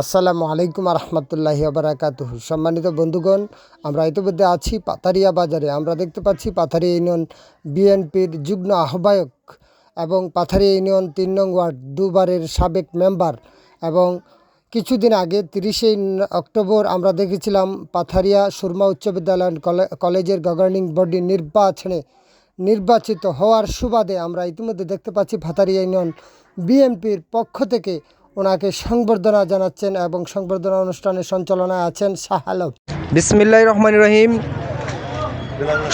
আসসালামু আলাইকুম রহমতুল্লাহি আবরাকাতুহ সম্মানিত বন্ধুগণ, আমরা ইতিমধ্যে আছি পাথারিয়া বাজারে। আমরা দেখতে পাচ্ছি পাথারিয়া ইউনিয়ন বিএনপির যুগ্ম আহ্বায়ক এবং পাথারিয়া ইউনিয়ন তিন নং ওয়ার্ড দুবারের সাবেক মেম্বার এবং কিছুদিন আগে তিরিশে অক্টোবর আমরা দেখেছিলাম পাথারিয়া সুরমা উচ্চ বিদ্যালয় কলে- কলেজের গভর্নিং বডি নির্বাচনে নির্বাচিত হওয়ার সুবাদে আমরা ইতিমধ্যে দেখতে পাচ্ছি ভাতারিয়া ইউনিয়ন বিএনপির পক্ষ থেকে ওনাকে সংবর্ধনা জানাচ্ছেন এবং সংবর্ধনা অনুষ্ঠানের সঞ্চালনায় আছেন শাহ আলম। বিসমিল্লাহ রহমান রহিম।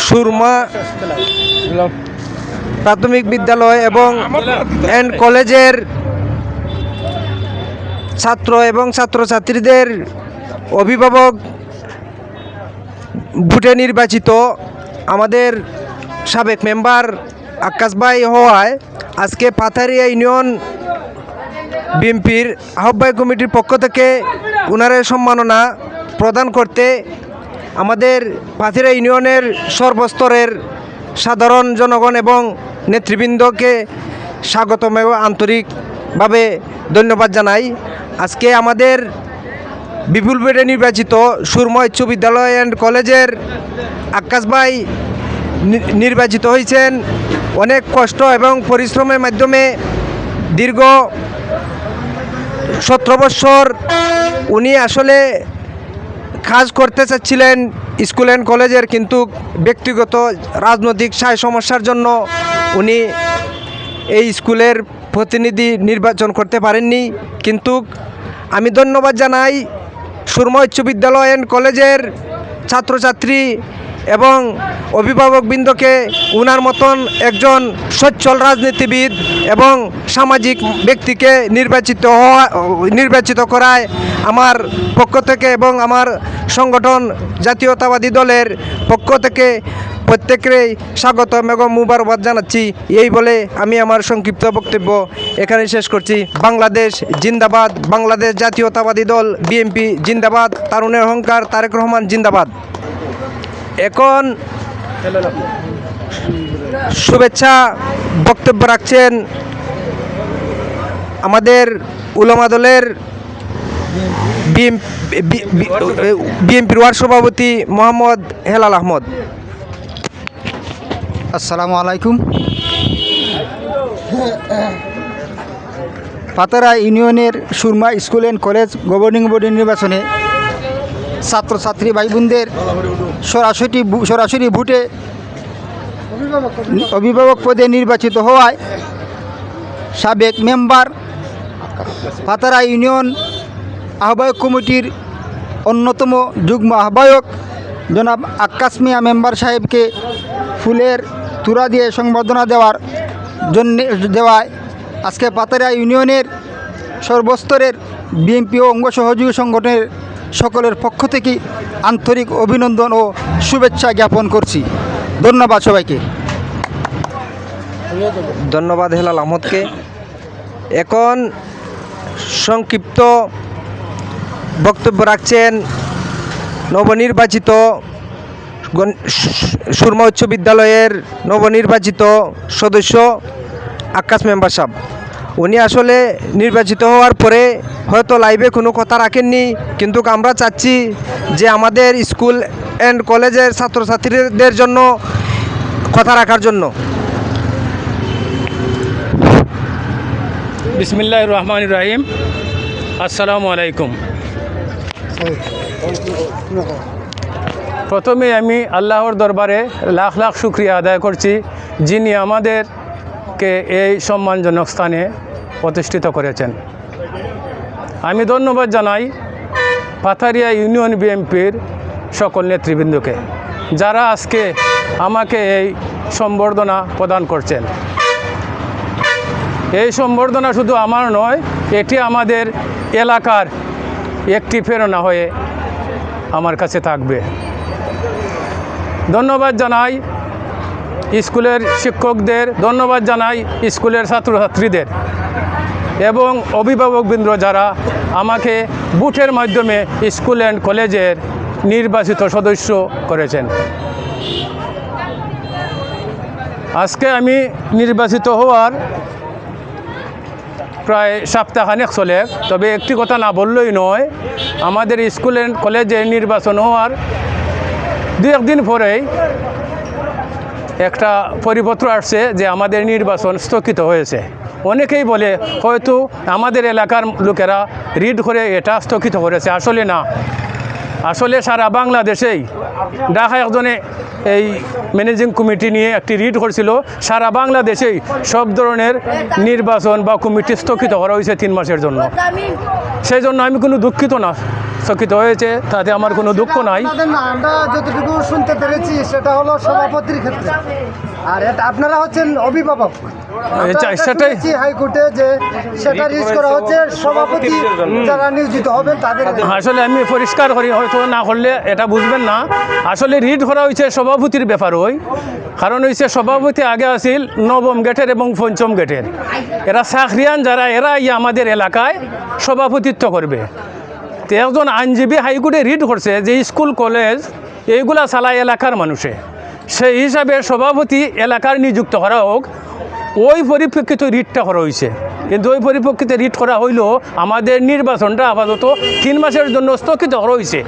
সুরমা প্রাথমিক বিদ্যালয় এবং এন্ড কলেজের ছাত্র এবং ছাত্রছাত্রীদের অভিভাবক ভোটে নির্বাচিত আমাদের সাবেক মেম্বার আকাশ ভাই হওয়ায় আজকে পাথারিয়া ইউনিয়ন বিএনপির আহ্বায়ক কমিটির পক্ষ থেকে উনারের সম্মাননা প্রদান করতে আমাদের পাথিরা ইউনিয়নের সর্বস্তরের সাধারণ জনগণ এবং নেতৃবৃন্দকে স্বাগতম এবং আন্তরিকভাবে ধন্যবাদ জানাই। আজকে আমাদের বিপুল বেডে নির্বাচিত সুরমা উচ্চ বিদ্যালয় অ্যান্ড কলেজের আকাশ ভাই নির্বাচিত হয়েছেন। অনেক কষ্ট এবং পরিশ্রমের মাধ্যমে দীর্ঘ সতেরো বৎসর উনি আসলে কাজ করতে চাচ্ছিলেন স্কুল অ্যান্ড কলেজের, কিন্তু ব্যক্তিগত রাজনৈতিক সায় সমস্যার জন্য উনি এই স্কুলের প্রতিনিধি নির্বাচন করতে পারেননি। কিন্তু আমি ধন্যবাদ জানাই সুরমা উচ্চ বিদ্যালয় অ্যান্ড কলেজের ছাত্রছাত্রী এবং অভিভাবকবৃন্দকে উনার মতন একজন সচ্ছল রাজনীতিবিদ এবং সামাজিক ব্যক্তিকে নির্বাচিত হওয়া, নির্বাচিত করায় আমার পক্ষ থেকে এবং আমার সংগঠন জাতীয়তাবাদী দলের পক্ষ থেকে প্রত্যেকেরই স্বাগতম এবং মুবারকবাদ জানাচ্ছি। এই বলে আমি আমার সংক্ষিপ্ত বক্তব্য এখানে শেষ করছি। বাংলাদেশ জিন্দাবাদ, বাংলাদেশ জাতীয়তাবাদী দল, বিএনপি জিন্দাবাদ তারুণের অহংকার, তারেক রহমান জিন্দাবাদ। এখন শুভেচ্ছা বক্তব্য রাখছেন আমাদের উলামা দলের বিএনপির ওয়ার্ড সভাপতি মোহাম্মদ হেলাল আহমদ। আসসালামু আলাইকুম। পাতারা ইউনিয়নের Surma school and college governing body নির্বাচনে ছাত্রছাত্রী ভাই বোনদের সরাসরি সরাসরি ভোটে অভিভাবক পদে নির্বাচিত হওয়ায় সাবেক মেম্বার পাতারা ইউনিয়ন আহ্বায়ক কমিটির অন্যতম যুগ্ম আহ্বায়ক জনাব আক্কাস মিয়া মেম্বার সাহেবকে ফুলের তুরা দিয়ে সংবর্ধনা দেওয়ার জন্য, দেওয়ায় আজকে পাতারা ইউনিয়নের সর্বস্তরের বিএনপি ও অঙ্গ সহযোগী সংগঠনের সকলের পক্ষ থেকে আন্তরিক অভিনন্দন ও শুভেচ্ছা জ্ঞাপন করছি। ধন্যবাদ সবাইকে। ধন্যবাদ হেলাল আহমদকে। এখন সংক্ষিপ্ত বক্তব্য রাখছেন নবনির্বাচিত সুরমা উচ্চ বিদ্যালয়ের নবনির্বাচিত সদস্য আকাশ মেম্বার সাহেব। উনি আসলে নির্বাচিত হওয়ার পরে হয়তো লাইভে কোনো কথা রাখেননি। কিন্তু আমরা চাচ্ছি যে আমাদের স্কুল অ্যান্ড কলেজের ছাত্রছাত্রীদের জন্য কথা রাখার জন্য। বিসমিল্লাহ রহমান রাহিম। আসসালামু আলাইকুম। প্রথমে আমি আল্লাহর দরবারে লাখ লাখ শুক্রিয়া আদায় করছি যিনি আমাদেরকে এই সম্মানজনক স্থানে প্রতিষ্ঠিত করেছেন। আমি ধন্যবাদ জানাই পাথারিয়া ইউনিয়ন বিএনপির সকল নেতৃবৃন্দকে, যারা আজকে আমাকে এই সম্বর্ধনা প্রদান করছেন। এই সম্বর্ধনা শুধু আমার নয়, এটি আমাদের এলাকার একটি প্রেরণা হয়ে আমার কাছে থাকবে। ধন্যবাদ জানাই স্কুলের শিক্ষকদের ধন্যবাদ জানাই স্কুলের ছাত্রছাত্রীদের এবং অভিভাবকবৃন্দ যারা আমাকে বুথের মাধ্যমে স্কুল অ্যান্ড কলেজের নির্বাচিত সদস্য করেছেন। আজকে আমি নির্বাচিত হওয়ার প্রায় সপ্তাহখানেক চলে, তবে একটি কথা না বললেই নয়, আমাদের স্কুল অ্যান্ড কলেজে নির্বাচন হওয়ার দু একদিন পরেই একটা পরিপত্র আসছে যে আমাদের নির্বাচন স্থগিত হয়েছে। অনেকেই বলে, হয়তো আমাদের এলাকার লোকেরা রিড করে এটা স্থগিত করেছে। আসলে না। আসলে সারা বাংলাদেশেই ঢাকা একজনে এই ম্যানেজিং কমিটি নিয়ে একটি রিড করেছিল। সারা বাংলাদেশেই সব ধরনের নির্বাচন বা কমিটি স্থগিত করা হয়েছে তিন মাসের জন্য। সেই জন্য আমি কোনো দুঃখিত না। স্থগিত হয়েছে তাতে আমার কোনো দুঃখ নাই। আমরা যতটুকু শুনতে পেরেছি সেটা হলো সভাপতির ক্ষেত্রে। আর এটা আপনারা হচ্ছেন অভিভাবক। সেটাই- হাইকোর্টে যে সেটা রিজ করা হচ্ছে সভাপতি যারা নিয়োজিত হবেন তাদের আসলে আমি পরিষ্কার করি হয়তো না করলে এটা বুঝবেন না। আসলে রিড করা হয়েছে সভাপতির ব্যাপার ওই। কারণ হয়েছে সভাপতি আগে নবম গেটের এবং পঞ্চম গেটের। এরা চাকরিয়ান যারা এরা আমাদের এলাকায় সভাপতিত্ব করবে। তো একজন আইনজীবী হাইকোর্টে রিট করছে যে স্কুল, কলেজ, এইগুলা চালায় এলাকার মানুষে। সেই হিসাবে সভাপতি এলাকার নিযুক্ত করা হোক, ওই পরিপ্রেক্ষিতে রিটটা করা হয়েছে। কিন্তু ওই পরিপ্রেক্ষিতে রিট করা হইলেও আমাদের নির্বাচনটা আপাতত তিন মাসের জন্য স্থগিত করা হয়েছে।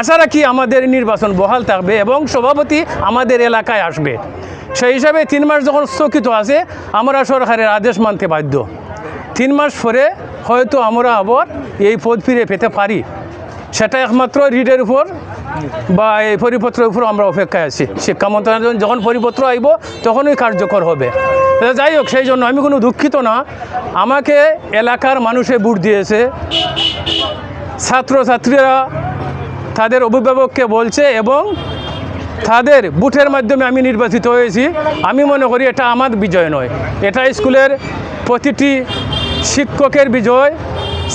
আশা রাখি আমাদের নির্বাচন বহাল থাকবে এবং সভাপতি আমাদের এলাকায় আসবে। সেই হিসাবে তিন মাস যখন স্থগিত আছে, আমরা সরকারের আদেশ মানতে বাধ্য। তিন মাস পরে হয়তো আমরা আবার এই পদ ফিরে পেতে পারি। সেটা একমাত্র রিডের উপর বা এই পরিপত্রের উপর আমরা অপেক্ষায় আছি। শিক্ষা মন্ত্রণালয় যখন পরিপত্র আইব, তখনই কার্যকর হবে। যাই হোক, সেই জন্য আমি কোনো দুঃখিত না। আমাকে এলাকার মানুষে বুট দিয়েছে। ছাত্রছাত্রীরা তাদের অভিভাবককে বলছে এবং তাদের বুথের মাধ্যমে আমি নির্বাচিত হয়েছি। আমি মনে করি এটা আমার বিজয় নয়। এটা স্কুলের প্রতিটি শিক্ষকের বিজয়,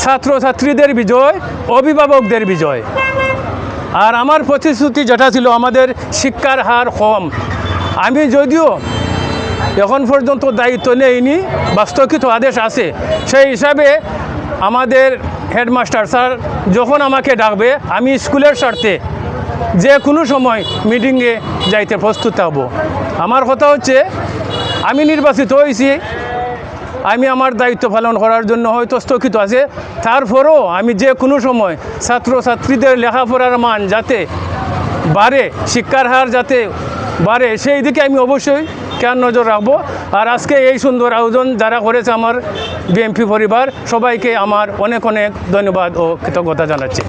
ছাত্রছাত্রীদের বিজয়, অভিভাবকদের বিজয়। আর আমার প্রতিশ্রুতি যেটা ছিল আমাদের শিক্ষার হার কম। আমি যদিও এখন পর্যন্ত দায়িত্ব নেইনি বা স্থগিত আদেশ আছে। সেই হিসাবে আমাদের হেডমাস্টার স্যার যখন আমাকে ডাকবে, আমি স্কুলের স্বার্থে যে কোনো সময় মিটিংয়ে যাইতে প্রস্তুত হব আমার কথা হচ্ছে, আমি নির্বাচিত হয়েছি আমি আমার দায়িত্ব পালন করার জন্য হয়তো স্থগিত আছে। তারপরেও আমি যে কোনো সময় ছাত্রছাত্রীদের লেখাপড়ার মান যাতে বাড়ে, শিক্ষার হার যাতে বাড়ে, সেই দিকে আমি অবশ্যই কেন নজর রাখব। আর আজকে এই সুন্দর আয়োজন যারা করেছে আমার বিএমপি পরিবার, সবাইকে আমার অনেক অনেক ধন্যবাদ ও কৃতজ্ঞতা জানাচ্ছি।